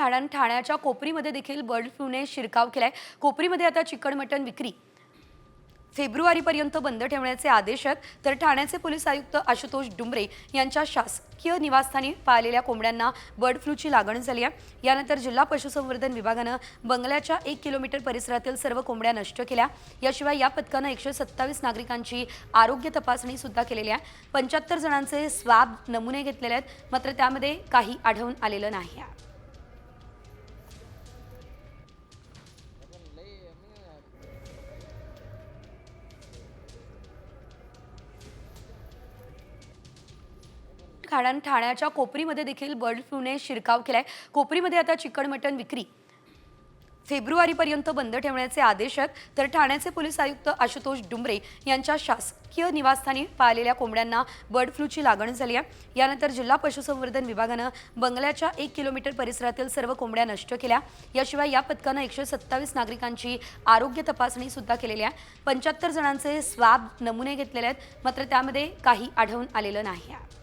कारण ठाण्याच्या कोपरीमध्ये देखील बर्ड फ्लूने शिरकाव केलाय. कोपरीमध्ये आता चिकन मटण विक्री. फेब्रुवारीपर्यंत बंद ठेवण्याचे आदेश आहेत. तर ठाण्याचे पोलीस आयुक्त आशुतोष डुंबरे यांच्या शासकीय निवासस्थानी पाळलेल्या कोंबड्यांना बर्ड फ्लूची लागण झाली आहे. यानंतर जिल्हा पशुसंवर्धन विभागानं बंगल्याच्या एक किलोमीटर परिसरातील सर्व कोंबड्या नष्ट केल्या. याशिवाय या पथकानं एकशे सत्तावीस नागरिकांची आरोग्य तपासणी सुद्धा केलेली आहे. पंच्याहत्तर जणांचे स्वॅब नमुने घेतलेले आहेत. मात्र त्यामध्ये काही आढळून आलेलं नाही आहे. कारण ठाण्याच्या कोपरीमध्ये देखील बर्ड फ्लूने शिरकाव केलाय. कोपरीमध्ये आता चिकन मटण विक्री फेब्रुवारीपर्यंत बंद ठेवण्याचे आदेश आहेत तर ठाण्याचे पोलीस आयुक्त आशुतोष डुंबरे यांच्या शासकीय निवासस्थानी पाळलेल्या कोंबड्यांना बर्ड फ्लूची लागण झाली आहे. यानंतर जिल्हा पशुसंवर्धन विभागानं बंगल्याच्या एक किलोमीटर परिसरातील सर्व कोंबड्या नष्ट केल्या. याशिवाय या पथकानं एकशे सत्तावीस नागरिकांची आरोग्य तपासणी सुद्धा केलेली आहे. पंच्याहत्तर जणांचे स्वॅब नमुने घेतलेले आहेत मात्र त्यामध्ये काही आढळून आलेलं नाही आहे.